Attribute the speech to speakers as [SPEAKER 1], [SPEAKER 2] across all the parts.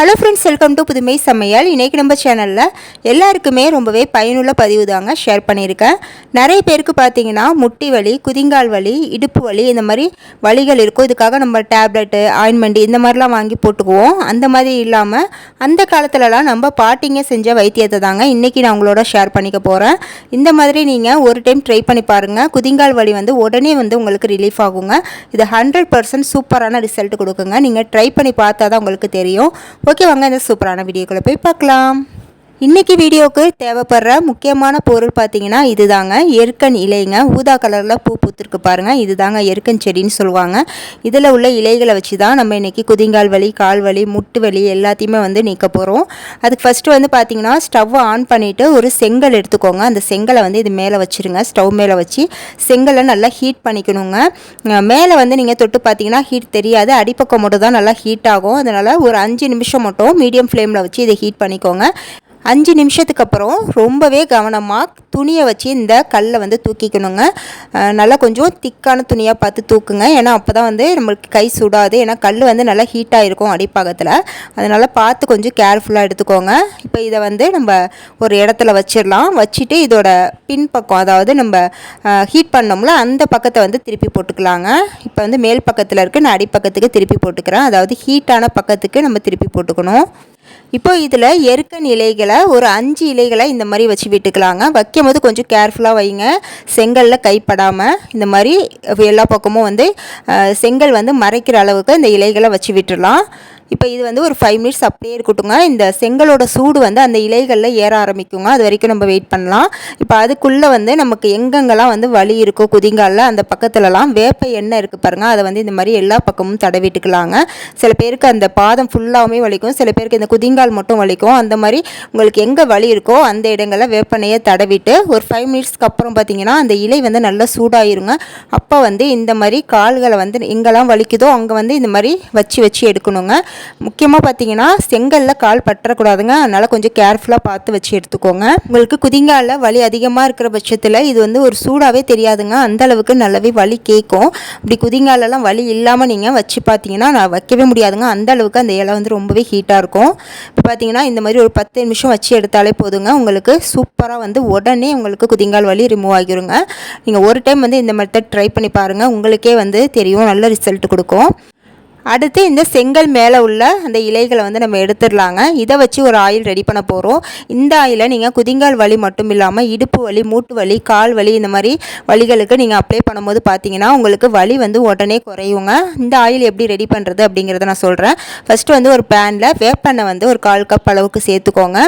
[SPEAKER 1] Hello friends welcome to புதுமை சமையல் இன்றைக்கி நம்ம சேனலில் எல்லாருக்குமே ரொம்பவே பயனுள்ள பதிவு தாங்க ஷேர் பண்ணியிருக்கேன். நிறைய பேருக்கு பார்த்தீங்கன்னா முட்டி வலி குதிங்கால் வலி இடுப்பு வலி இந்த மாதிரி வலிகள் இருக்கும். இதுக்காக நம்ம டேப்லெட்டு ஆயின்மெண்ட் இந்த மாதிரிலாம் வாங்கி போட்டுக்குவோம். அந்த மாதிரி இல்லாமல் அந்த காலத்துலலாம் நம்ம பாட்டிங்க செஞ்ச வைத்தியத்தை தாங்க இன்றைக்கி நான் உங்களோட ஷேர் பண்ணிக்க போகிறேன் இந்த மாதிரி நீங்கள் ஒரு டைம் ட்ரை பண்ணி பாருங்கள் குதிங்கால் வலி வந்து உடனே வந்து உங்களுக்கு ரிலீஃப் ஆகுங்க. இது ஹண்ட்ரட் பர்சன்ட் சூப்பரான ரிசல்ட் கொடுக்குங்க. நீங்கள் ட்ரை பண்ணி பார்த்தா தான் உங்களுக்கு தெரியும். ஓகே வாங்க இந்த சூப்பரான வீடியோக்குள்ளே போய் பார்க்கலாம். இன்றைக்கி வீடியோவுக்கு தேவைப்படுற முக்கியமான பொருள் பார்த்தீங்கன்னா இதுதாங்க. எருக்கன் இலைங்க. ஊதா கலரில் பூ பூத்திருக்கு பாருங்கள் இதுதாங்க எருக்கன் செடின்னு சொல்லுவாங்க. இதில் உள்ள இலைகளை வச்சு தான் நம்ம இன்றைக்கி குதிங்கால் வலி கால் வலி முட்டு வலி எல்லாத்தையுமே வந்து நீக்க போகிறோம் அதுக்கு ஃபஸ்ட்டு வந்து பார்த்திங்கன்னா ஸ்டவ்வை ஆன் பண்ணிவிட்டு ஒரு செங்கல் எடுத்துக்கோங்க. அந்த செங்கலை வந்து இது மேலே வச்சுருங்க. ஸ்டவ் மேலே வச்சு செங்கலை நல்லா ஹீட் பண்ணிக்கணுங்க. மேலே வந்து நீங்கள் தொட்டு பார்த்தீங்கன்னா ஹீட் தெரியாது. அடிப்பக்கம் மட்டும் தான் நல்லா ஹீட் ஆகும். அதனால் ஒரு அஞ்சு நிமிஷம் மட்டும் மீடியம் ஃப்ளேமில் வச்சு இதை ஹீட் பண்ணிக்கோங்க. அஞ்சு நிமிஷத்துக்கு அப்புறம் ரொம்பவே கவனமாக துணியை வச்சு இந்த கல்லை வந்து தூக்கிக்கணுங்க. நல்லா கொஞ்சம் திக்கான துணியாக பார்த்து தூக்குங்க. ஏன்னா அப்போ தான் வந்து நம்மளுக்கு கை சுடாது. ஏன்னா கல் வந்து நல்லா ஹீட்டாக இருக்கும் அடிப்பாகத்தில். அதனால் பார்த்து கொஞ்சம் கேர்ஃபுல்லாக எடுத்துக்கோங்க. இப்போ இதை வந்து நம்ம ஒரு இடத்துல வச்சிடலாம். வச்சுட்டு இதோட பின்பக்கம் அதாவது நம்ம ஹீட் பண்ணோம்ல அந்த பக்கத்தை வந்து திருப்பி போட்டுக்கலாங்க. இப்போ வந்து மேல் பக்கத்தில் இருக்குது நான் அடிப்பக்கத்துக்கு திருப்பி போட்டுக்கிறேன். அதாவது ஹீட்டான பக்கத்துக்கு நம்ம திருப்பி போட்டுக்கணும். இப்போ இதில் எருக்கன் இலைகளை ஒரு அஞ்சு இலைகளை இந்த மாதிரி வச்சு விட்டுக்கலாங்க. வைக்கும் போது கொஞ்சம் கேர்ஃபுல்லாக வைங்க. செங்கலில் கைப்படாமல் இந்த மாதிரி எல்லா பக்கமும் வந்து செங்கல் வந்து மறைக்கிற அளவுக்கு இந்த இலைகளை வச்சு விட்டுடலாம். இப்போ இது வந்து ஒரு ஃபைவ் மினிட்ஸ் அப்படியே இருக்கட்டுங்க இந்த செங்கலோட சூடு வந்து அந்த இலைகளில் ஏற ஆரம்பிக்குங்க. அது வரைக்கும் நம்ம வெயிட் பண்ணலாம். இப்போ அதுக்குள்ளே வந்து நமக்கு எங்கெங்கெல்லாம் வந்து வலி இருக்கோ குதிங்காலில் அந்த பக்கத்துலலாம் வேப்ப எண்ணெய் இருக்குது பாருங்கள் அதை வந்து இந்த மாதிரி எல்லா பக்கமும் தடவிட்டுக்கலாங்க. சில பேருக்கு அந்த பாதம் ஃபுல்லாகவுமே வலிக்கும். சில பேருக்கு இந்த குதிங்கால் மட்டும் வலிக்கும். அந்த மாதிரி உங்களுக்கு எங்கே வலி இருக்கோ அந்த இடங்களில் வேப்பெண்ணெயை தடவிட்டு ஒரு ஃபைவ் மினிட்ஸ்க்கு அப்புறம் பார்த்தீங்கன்னா அந்த இலை வந்து நல்லா சூடாயிருங்க. அப்போ வந்து இந்த மாதிரி கால்களை வந்து எங்கெல்லாம் வலிக்குதோ அங்கே வந்து இந்த மாதிரி வச்சு வச்சு எடுக்கணுங்க. முக்கியமாக பார்த்தீங்கன்னா செங்கல்ல கால் பற்றக்கூடாதுங்க. அதனால் கொஞ்சம் கேர்ஃபுல்லாக பார்த்து வச்சு எடுத்துக்கோங்க. உங்களுக்கு குதிங்காலில் வலி அதிகமாக இருக்கிற பட்சத்தில் இது வந்து ஒரு சூடாகவே தெரியாதுங்க. அந்த அளவுக்கு நல்லாவே வலி கேட்கும் இப்படி குதிங்காலெல்லாம் வலி இல்லாமல் நீங்கள் வச்சு பார்த்தீங்கன்னா நான் வைக்கவே முடியாதுங்க. அந்த அளவுக்கு அந்த இலை வந்து ரொம்பவே ஹீட்டாக இருக்கும். இப்போ பார்த்தீங்கன்னா இந்த மாதிரி ஒரு பத்து நிமிஷம் வச்சு எடுத்தாலே போதுங்க. உங்களுக்கு சூப்பராக வந்து உடனே உங்களுக்கு குதிங்கால் வலி ரிமூவ் ஆகிருங்க. நீங்கள் ஒரு டைம் வந்து இந்த மெத்தட் ட்ரை பண்ணி பாருங்கள் உங்களுக்கே வந்து தெரியும். நல்ல ரிசல்ட் கொடுக்கும். அடுத்து இந்த செங்கல் மேலே உள்ள அந்த இலைகளை வந்து நம்ம எடுத்துடலாங்க. இதை வச்சு ஒரு ஆயில் ரெடி பண்ண போகிறோம் இந்த ஆயிலை நீங்கள் குதிங்கால் வலி மட்டும் இல்லாமல் இடுப்பு வலி மூட்டு வலி கால் வலி இந்த மாதிரி வலிகளுக்கு நீங்கள் அப்ளை பண்ணும்போது பார்த்தீங்கன்னா உங்களுக்கு வலி வந்து உடனே குறையுங்க. இந்த ஆயில் எப்படி ரெடி பண்ணுறது அப்படிங்கிறத நான் சொல்கிறேன் ஃபஸ்ட்டு வந்து ஒரு பேனில் வேப்பெண்ணை வந்து ஒரு கால் கப் அளவுக்கு சேர்த்துக்கோங்க.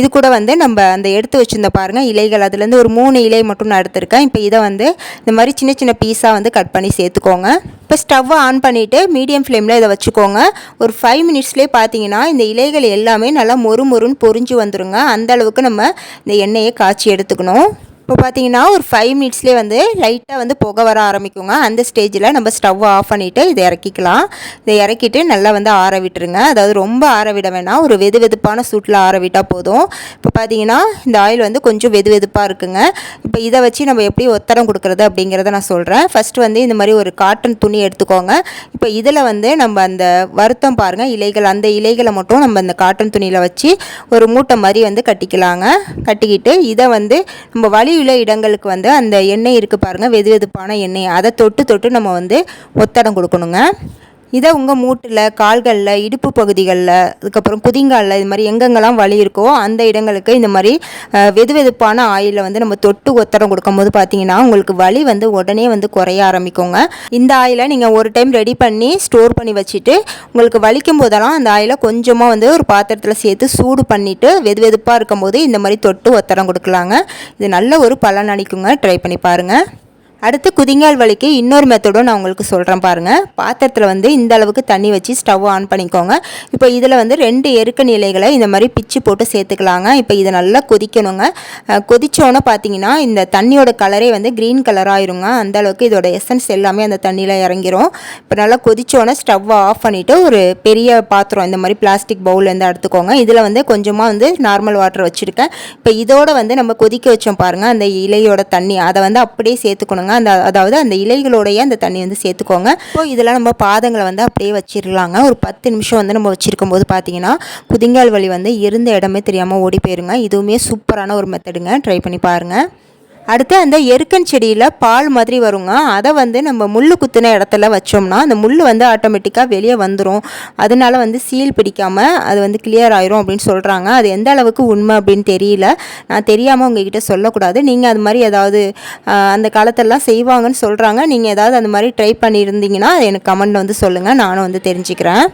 [SPEAKER 1] இது கூட வந்து நம்ம அந்த எடுத்து வச்சுருந்த பாருங்கள் இலைகள். அதுலேருந்து ஒரு மூணு இலை மட்டும் நான் எடுத்திருக்கேன். இப்போ இதை வந்து இந்த மாதிரி சின்ன சின்ன பீஸாக வந்து கட் பண்ணி சேர்த்துக்கோங்க. இப்போ ஸ்டவ்வை ஆன் பண்ணிவிட்டு மீடியம் ஃப்ளேமில் இதை வச்சுக்கோங்க. ஒரு ஃபைவ் மினிட்ஸ்லேயே பார்த்தீங்கன்னா இந்த இலைகள் எல்லாமே நல்லா மொறு மொறுன்னு பொரிஞ்சு வந்துருங்க. அந்த அளவுக்கு நம்ம இந்த எண்ணெயை காய்ச்சி எடுத்துக்கணும். இப்போ பார்த்தீங்கன்னா ஒரு ஃபைவ் மினிட்ஸ்லேயே வந்து லைட்டாக வந்து புகை வர ஆரம்பிக்குங்க. அந்த ஸ்டேஜில் நம்ம ஸ்டவ் ஆஃப் பண்ணிவிட்டு இதை இறக்கிக்கலாம். இதை இறக்கிட்டு நல்லா வந்து ஆற விட்டுருங்க. அதாவது ரொம்ப ஆற விட வேணாம். ஒரு வெது வெதுப்பான சூட்டில் ஆற விட்டால் போதும். இப்போ பார்த்தீங்கன்னா இந்த ஆயில் வந்து கொஞ்சம் வெது வெதுப்பாக இருக்குங்க. இப்போ இதை வச்சு நம்ம எப்படி ஒத்தடம் கொடுக்குறது அப்படிங்கிறத நான் சொல்கிறேன் ஃபஸ்ட்டு வந்து இந்த மாதிரி ஒரு காட்டன் துணி எடுத்துக்கோங்க. இப்போ இதில் வந்து நம்ம அந்த வருத்தம் பாருங்கள் இலைகள் அந்த இலைகளை மட்டும் நம்ம அந்த காட்டன் துணியில் வச்சு ஒரு மூட்டை மாதிரி வந்து கட்டிக்கலாங்க. கட்டிக்கிட்டு இதை வந்து நம்ம வலியுள்ள இடங்களுக்கு வந்து அந்த எண்ணெய் இருக்குது பாருங்கள் வெது வெதுப்பான எண்ணெய். அதை தொட்டு தொட்டு நம்ம வந்து ஒத்தடம் கொடுக்கணுங்க. இதை உங்கள் மூட்டில் கால்களில் இடுப்பு பகுதிகளில் அதுக்கப்புறம் குதிங்காலில் இது மாதிரி எங்கெங்கெல்லாம் வலி இருக்கோ அந்த இடங்களுக்கு இந்த மாதிரி வெது வெதுப்பான ஆயிலில் வந்து நம்ம தொட்டு ஒத்தரம் கொடுக்கும்போது பார்த்தீங்கன்னா உங்களுக்கு வலி வந்து உடனே வந்து குறைய ஆரம்பிக்குங்க. இந்த ஆயிலை நீங்கள் ஒரு டைம் ரெடி பண்ணி ஸ்டோர் பண்ணி வச்சுட்டு உங்களுக்கு வலிக்கும் போதெல்லாம் அந்த ஆயிலை கொஞ்சமாக வந்து ஒரு பாத்திரத்தில் சேர்த்து சூடு பண்ணிவிட்டு வெது வெதுப்பாக இருக்கும்போது இந்த மாதிரி தொட்டு ஒத்தரம் கொடுக்கலாங்க. இது நல்ல ஒரு பலன் அளிக்குங்க. ட்ரை பண்ணி பாருங்கள் அடுத்து குதிங்கால் வலிக்கு இன்னொரு மெத்தடும் நான் உங்களுக்கு சொல்கிறேன் பாருங்கள் பாத்திரத்தில் வந்து இந்த அளவுக்கு தண்ணி வச்சு ஸ்டவ் ஆன் பண்ணிக்கோங்க. இப்போ இதில் வந்து ரெண்டு எருக்க இலைகளை இந்த மாதிரி பிச்சு போட்டு சேர்த்துக்கலாங்க. இப்போ இதை நல்லா கொதிக்கணுங்க. அஹ் கொதிச்சோன்னே பார்த்தீங்கன்னா இந்த தண்ணியோட கலரே வந்து க்ரீன் கலராகிருங்க அந்த அளவுக்கு இதோட எசன்ஸ் எல்லாமே அந்த தண்ணியில் இறங்கிரும். இப்போ நல்லா கொதிச்சோன்னே ஸ்டவ்வை ஆஃப் பண்ணிவிட்டு ஒரு பெரிய பாத்திரம் இந்த மாதிரி பிளாஸ்டிக் பவுல்லேருந்து எடுத்துக்கோங்க. இதில் வந்து கொஞ்சமாக வந்து நார்மல் வாட்டர் வச்சுருக்கேன். இப்போ இதோட வந்து நம்ம கொதிக்க வச்சோம் பாருங்கள் அந்த இலையோட தண்ணி அதை வந்து அப்படியே சேர்த்துக்கணுங்க. அந்த அதாவது அந்த இலைகளோடைய அந்த தண்ணி வந்து சேர்த்துக்கோங்க. இப்போ இதெல்லாம் நம்ம பாதங்களை வந்து அப்படியே வச்சிடலாங்க. ஒரு பத்து நிமிஷம் வந்து நம்ம வச்சுருக்கும் போது பார்த்தீங்கன்னா குதிங்கால் வலி வந்து இருந்த இடமே தெரியாமல் ஓடி போயிருங்க. இதுவுமே சூப்பரான ஒரு மெத்தடுங்க ட்ரை பண்ணி பாருங்கள் அடுத்து அந்த எருக்கன் செடியில் பால் மாதிரி வருங்க. அதை வந்து நம்ம முள் குத்துன இடத்துல வச்சோம்னா அந்த முள் வந்து ஆட்டோமேட்டிக்காக வெளியே வந்துடும் அதனால வந்து சீல் பிடிக்காமல் அது வந்து கிளியர் ஆயிரும் அப்படின்னு சொல்கிறாங்க அது எந்த அளவுக்கு உண்மை அப்படின்னு தெரியல. நான் தெரியாமல் உங்ககிட்ட சொல்லக்கூடாது. நீங்கள் அது மாதிரி ஏதாவது அந்த காலத்தெல்லாம் செய்வாங்கன்னு சொல்கிறாங்க நீங்கள் ஏதாவது அந்த மாதிரி ட்ரை பண்ணியிருந்தீங்கன்னா எனக்கு கமெண்ட் வந்து சொல்லுங்கள் நானும் வந்து தெரிஞ்சுக்கிறேன்.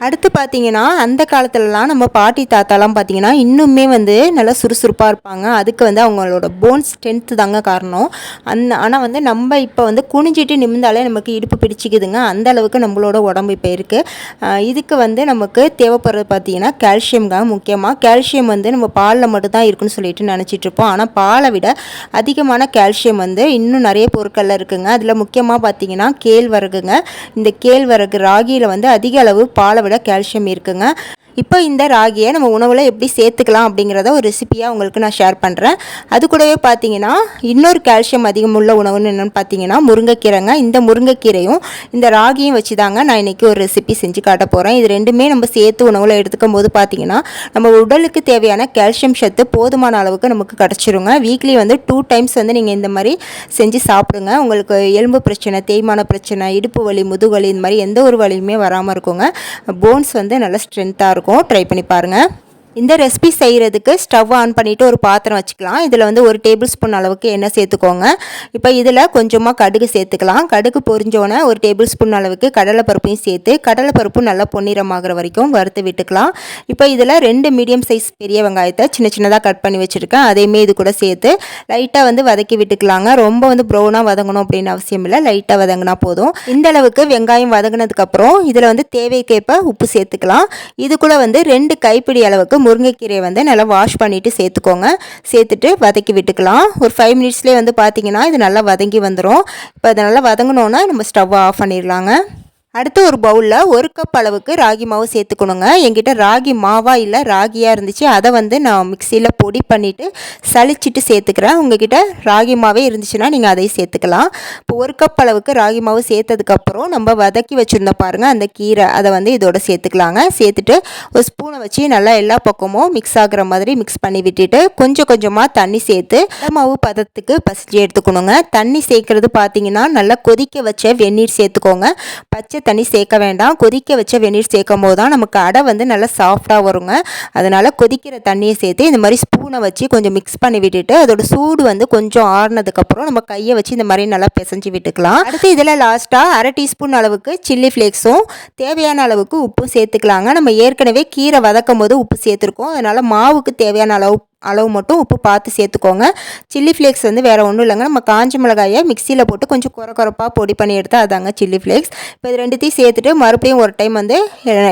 [SPEAKER 1] அடுத்து பார்த்தீங்கன்னா அந்த காலத்துலலாம் நம்ம பாட்டி தாத்தாலாம் பார்த்தீங்கன்னா இன்னுமே வந்து நல்லா சுறுசுறுப்பாக இருப்பாங்க. அதுக்கு வந்து அவங்களோட போன் ஸ்ட்ரென்த்து தாங்க காரணம். அந்த ஆனால் வந்து நம்ம இப்போ வந்து குனிஞ்சிட்டு நிமிந்தாலே நமக்கு இடுப்பு பிடிச்சிக்குதுங்க. அந்த அளவுக்கு நம்மளோட உடம்பு இப்போ இருக்குது இதுக்கு வந்து நமக்கு தேவைப்படுறது பார்த்தீங்கன்னா தான் முக்கியமாக கால்சியம் வந்து நம்ம பாலில் மட்டும்தான் இருக்குன்னு சொல்லிட்டு நினச்சிட்ருப்போம் ஆனால் பாலை விட அதிகமான கால்சியம் வந்து இன்னும் நிறைய பொருட்களில் இருக்குதுங்க அதில் முக்கியமாக பார்த்தீங்கன்னா கேழ்வரகுங்க. இந்த கேழ்வரகு ராகியில் வந்து அதிக அளவு பாலை விட கால்சியம் இருக்குங்க. இப்போ இந்த ராகியை நம்ம உணவில் எப்படி சேர்த்துக்கலாம் அப்படிங்கிறத ஒரு ரெசிப்பியாக உங்களுக்கு நான் ஷேர் பண்ணுறேன் அது கூடவே பார்த்தீங்கன்னா இன்னொரு கால்சியம் அதிகமுள்ள உணவுன்னு என்னென்னு பார்த்தீங்கன்னா முருங்கைக்கீரைங்க. இந்த முருங்கைக்கீரையும் இந்த ராகியும் வச்சு தாங்க நான் இன்றைக்கி ஒரு ரெசிபி செஞ்சு காட்ட போகிறேன் இது ரெண்டுமே நம்ம சேர்த்து உணவில் எடுத்துக்கும் போது பார்த்தீங்கன்னா நம்ம உடலுக்கு தேவையான கால்சியம் சத்து போதுமான அளவுக்கு நமக்கு கிடச்சிருங்க. வீக்லி வந்து டூ டைம்ஸ் வந்து நீங்கள் இந்த மாதிரி செஞ்சு சாப்பிடுங்க. உங்களுக்கு எலும்பு பிரச்சனை தேய்மான பிரச்சனை இடுப்பு வலி முதுகு வலி இந்த மாதிரி எந்த ஒரு வலியுமே வராமல் இருக்குங்க. போன்ஸ் வந்து நல்லா ஸ்ட்ரென்த்தாக இருக்கும். இருக்கும். ட்ரை பண்ணி பாருங்கள் இந்த ரெசிபி செய்கிறதுக்கு ஸ்டவ் ஆன் பண்ணிவிட்டு ஒரு பாத்திரம் வச்சுக்கலாம். இதில் வந்து ஒரு டேபிள் ஸ்பூன் அளவுக்கு எண்ணெய் சேர்த்துக்கோங்க. இப்போ இதில் கொஞ்சமாக கடுகு சேர்த்துக்கலாம். கடுகு பொரிஞ்சோன்னே ஒரு டேபிள் ஸ்பூன் அளவுக்கு கடலைப்பருப்பையும் சேர்த்து கடலைப்பருப்பு நல்லா பொன்னிறமாகிற வரைக்கும் வறுத்து விட்டுக்கலாம். இப்போ இதில் ரெண்டு மீடியம் சைஸ் பெரிய வெங்காயத்தை சின்ன சின்னதாக கட் பண்ணி வச்சுருக்கேன். அதையுமே இது கூட சேர்த்து லைட்டாக வந்து வதக்கி விட்டுக்கலாங்க. ரொம்ப வந்து ப்ரௌனாக வதங்கணும் அப்படின்னு அவசியம் இல்லை. லைட்டாக வதங்கினா போதும். இந்த அளவுக்கு வெங்காயம் வதங்கினதுக்கப்புறம் இதில் வந்து தேவைக்கேற்ப உப்பு சேர்த்துக்கலாம். இது கூட வந்து ரெண்டு கைப்பிடி அளவுக்கு முருங்கைக்கீரையை வந்து நல்லா வாஷ் பண்ணிவிட்டு சேர்த்துக்கோங்க. சேர்த்துட்டு வதக்கி விட்டுக்கலாம். ஒரு ஃபைவ் மினிட்ஸ்லேயே வந்து பார்த்திங்கன்னா இது நல்லா வதங்கி வந்துடும் இப்போ அதை நல்லா வதங்கினோன்னா நம்ம ஸ்டவ் ஆஃப் பண்ணிடலாங்க அடுத்து ஒரு பவுலில் ஒரு கப் அளவுக்கு ராகி மாவு சேர்த்துக்கணுங்க. என்கிட்ட ராகி மாவாக இல்லை ராகியாக இருந்துச்சு. அதை வந்து நான் மிக்சியில் பொடி பண்ணிவிட்டு சளிச்சிட்டு சேர்த்துக்கிறேன். உங்ககிட்ட ராகி மாவே இருந்துச்சுன்னா நீங்கள் அதையும் சேர்த்துக்கலாம். இப்போ ஒரு கப் அளவுக்கு ராகி மாவு சேர்த்ததுக்கப்புறம் நம்ம வதக்கி வச்சுருந்தோம் பாருங்கள் அந்த கீரை அதை வந்து இதோட சேர்த்துக்கலாங்க. சேர்த்துட்டு ஒரு ஸ்பூனை வச்சு நல்லா எல்லா பக்கமும் மிக்ஸ் ஆகிற மாதிரி மிக்ஸ் பண்ணி விட்டுட்டு கொஞ்சம் கொஞ்சமாக தண்ணி சேர்த்து மாவு பதத்துக்கு பசிச்சு எடுத்துக்கணுங்க. தண்ணி சேர்க்குறது பார்த்தீங்கன்னா நல்லா கொதிக்க வச்ச வெந்நீர் சேர்த்துக்கோங்க. பச்சை தண்ணி சேர்க்க வேண்டாம். கொதிக்க வச்ச வெந்நீர் சேர்க்கும் போது தான் நமக்கு அடை வந்து நல்லா சாஃப்டாக வருங்க. அதனால் கொதிக்கிற தண்ணியை சேர்த்து இந்த மாதிரி ஸ்பூனை வச்சு கொஞ்சம் மிக்ஸ் பண்ணி விட்டுட்டு அதோட சூடு வந்து கொஞ்சம் ஆறுனதுக்கப்புறம் நம்ம கையை வச்சு இந்த மாதிரி நல்லா பிசைஞ்சு விட்டுக்கலாம். அடுத்து இதில் லாஸ்ட்டாக அரை டீஸ்பூன் அளவுக்கு சில்லி ஃப்ளேக்ஸும் தேவையான அளவுக்கு உப்பும் சேர்த்துக்கலாங்க. நம்ம ஏற்கனவே கீரை வதக்கும் போது உப்பு சேர்த்துருக்கோம். அதனால் மாவுக்கு தேவையான அளவு அளவு மட்டும் உப்பு பார்த்து சேர்த்துக்கோங்க. சில்லி ஃப்ளேக்ஸ் வந்து வேறு ஒன்றும் இல்லைங்க. நம்ம காஞ்ச மிளகாயை மிக்சியில் போட்டு கொஞ்சம் குறை குறப்பாக பொடி பண்ணி எடுத்தால் அதாங்க சில்லி ஃப்ளேக்ஸ் இப்போ இது ரெண்டுத்தையும் சேர்த்துட்டு மறுபடியும் ஒரு டைம் வந்து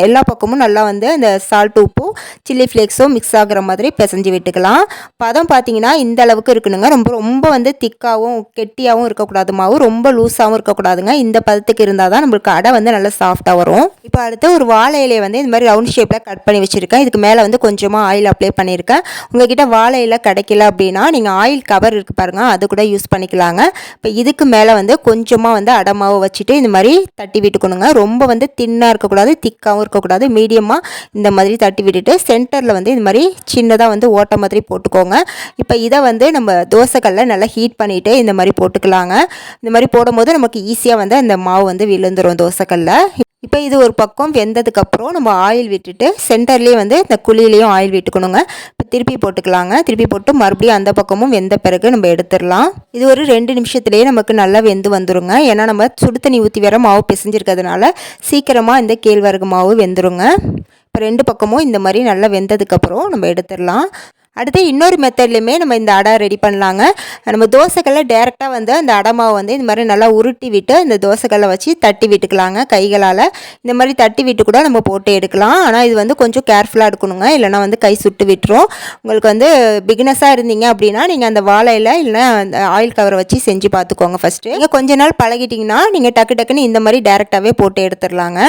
[SPEAKER 1] எல்லா பக்கமும் நல்லா வந்து அந்த சால்ட் உப்பும் சில்லி ஃப்ளேக்ஸும் மிக்ஸ் ஆகுற மாதிரி பிசைஞ்சு விட்டுக்கலாம். பதம் பார்த்தீங்கன்னா இந்த அளவுக்கு இருக்கணுங்க. ரொம்ப ரொம்ப வந்து திக்காகவும் கெட்டியாகவும் இருக்கக்கூடாது. மாவு ரொம்ப லூஸாகவும் இருக்கக்கூடாதுங்க. இந்த பதத்துக்கு இருந்தால் தான் நம்மளுக்கு அடை வந்து நல்லா சாஃப்டாக வரும். இப்போ அடுத்து ஒரு வாழை இலையை வந்து இந்த மாதிரி ரவுண்ட் ஷேப்பில் கட் பண்ணி வச்சுருக்கேன். இதுக்கு மேலே வந்து கொஞ்சமாக ஆயில் அப்ளை பண்ணியிருக்கேன். உங்ககிட்ட உங்கள்கிட்ட வாழை இலை கிடைக்கல அப்படின்னா நீங்கள் ஆயில் கவர் இருக்குது பாருங்கள் அது கூட யூஸ் பண்ணிக்கலாங்க. இப்போ இதுக்கு மேலே வந்து கொஞ்சமாக வந்து அடமாவை வச்சுட்டு இந்த மாதிரி தட்டி விட்டுக்கணுங்க. ரொம்ப வந்து தின்னாக இருக்கக்கூடாது திக்காகவும் இருக்கக்கூடாது மீடியமாக இந்த மாதிரி தட்டி விட்டுட்டு சென்டரில் வந்து இந்த மாதிரி சின்னதாக வந்து ஓட்ட மாதிரி போட்டுக்கோங்க. இப்போ இதை வந்து நம்ம தோசைக்கல்ல நல்லா ஹீட் பண்ணிவிட்டு இந்த மாதிரி போட்டுக்கலாங்க. இந்த மாதிரி போடும்போது நமக்கு ஈஸியாக வந்து அந்த மாவு வந்து விழுந்துடும் தோசைக்கல்ல இப்போ இது ஒரு பக்கம் வெந்ததுக்கப்புறம் நம்ம ஆயில் விட்டுட்டு சென்டர்லேயே வந்து இந்த குழியிலையும் ஆயில் விட்டுக்கணுங்க. திருப்பி போட்டுக்கலாங்க. திருப்பி போட்டு மறுபடியும் அந்த பக்கமும் வெந்த பிறகு நம்ம எடுத்துடலாம். இது ஒரு ரெண்டு நிமிஷத்துலேயே நமக்கு நல்லா வெந்து வந்துருங்க. ஏன்னா நம்ம சுடு தண்ணி ஊற்றி வேற மாவு பிசைஞ்சிருக்கிறதுனால சீக்கிரமாக இந்த கேழ்வரகு மாவு வெந்துருங்க. இப்போ ரெண்டு பக்கமும் இந்த மாதிரி நல்லா வெந்ததுக்கப்புறம் நம்ம எடுத்துடலாம். அடுத்து இன்னொரு மெத்தட்லையுமே நம்ம இந்த அடை ரெடி பண்ணலாங்க. நம்ம தோசைக்கல்லை டேரெக்டாக வந்து அந்த அடை மாவு வந்து இந்த மாதிரி நல்லா உருட்டி விட்டு இந்த தோசைக்கல்லை வச்சு தட்டி விட்டுக்கலாங்க. கைகளால் இந்த மாதிரி தட்டி விட்டு கூட நம்ம போட்டு எடுக்கலாம். ஆனால் இது வந்து கொஞ்சம் கேர்ஃபுல்லாக எடுக்கணுங்க. இல்லைனா வந்து கை சுட்டு விட்டுரும். உங்களுக்கு வந்து பிகினஸாக இருந்தீங்க அப்படின்னா நீங்கள் அந்த வாழையில் இல்லைனா அந்த ஆயில் கவரை வச்சு செஞ்சு பார்த்துக்கோங்க ஃபஸ்ட்டு நீங்கள் கொஞ்ச நாள் பழகிட்டிங்கன்னா நீங்கள் டக்கு டக்குன்னு இந்த மாதிரி டேரெக்டாகவே போட்டு எடுத்துடலாங்க.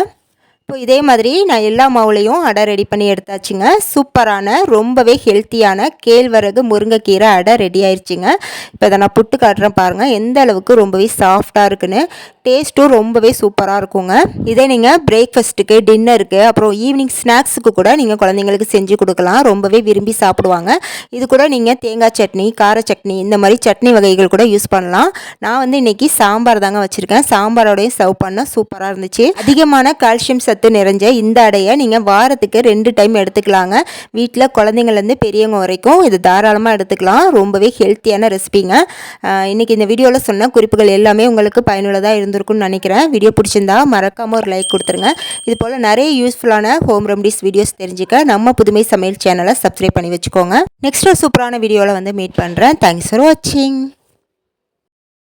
[SPEAKER 1] இப்போ இதே மாதிரி நான் எல்லா மாவுலையும் அடை ரெடி பண்ணி எடுத்தாச்சுங்க. சூப்பரான ரொம்பவே ஹெல்த்தியான கேழ்வரகு முருங்கைக்கீரை அடை ரெடி ஆயிடுச்சுங்க இப்போ இதை நான் புட்டு காட்டுறேன் பாருங்கள் எந்த அளவுக்கு ரொம்பவே சாஃப்டாக இருக்குன்னு. டேஸ்ட்டும் ரொம்பவே சூப்பராக இருக்குங்க. இதே நீங்கள் பிரேக்ஃபாஸ்ட்டுக்கு டின்னருக்கு அப்புறம் ஈவினிங் ஸ்நாக்ஸுக்கு கூட நீங்கள் குழந்தைங்களுக்கு செஞ்சு கொடுக்கலாம். ரொம்பவே விரும்பி சாப்பிடுவாங்க. இது கூட நீங்கள் தேங்காய் சட்னி கார சட்னி இந்த மாதிரி சட்னி வகைகள் கூட யூஸ் பண்ணலாம். நான் வந்து இன்றைக்கி சாம்பார் தாங்க வச்சுருக்கேன். சாம்பாரோடையும் சர்வ் பண்ணால் சூப்பராக இருந்துச்சு. அதிகமான கால்சியம் சத்து நிறைஞ்ச இந்த அடையை நீங்கள் வாரத்துக்கு ரெண்டு டைம் எடுத்துக்கலாங்க. வீட்டில் குழந்தைங்கள்லேருந்து பெரியவங்க வரைக்கும் இது தாராளமாக எடுத்துக்கலாம். ரொம்பவே ஹெல்த்தியான ரெசிபிங்க. இன்றைக்கி இந்த வீடியோவில் சொன்ன குறிப்புகள் எல்லாமே உங்களுக்கு பயனுள்ளதாக இருந்திருக்கும்னு நினைக்கிறேன். வீடியோ பிடிச்சிருந்தா மறக்காமல் ஒரு லைக் கொடுத்துருங்க. இது போல் நிறைய யூஸ்ஃபுல்லான ஹோம் ரெமடிஸ் வீடியோஸ் தெரிஞ்சுக்க நம்ம புதுமை சமையல் சேனலை சப்ஸ்கிரைப் பண்ணி வச்சுக்கோங்க. நெக்ஸ்ட் ஒரு சூப்பரான வீடியோவில் வந்து மீட் பண்ணுறேன் தேங்க்ஸ் ஃபார் வாட்சிங்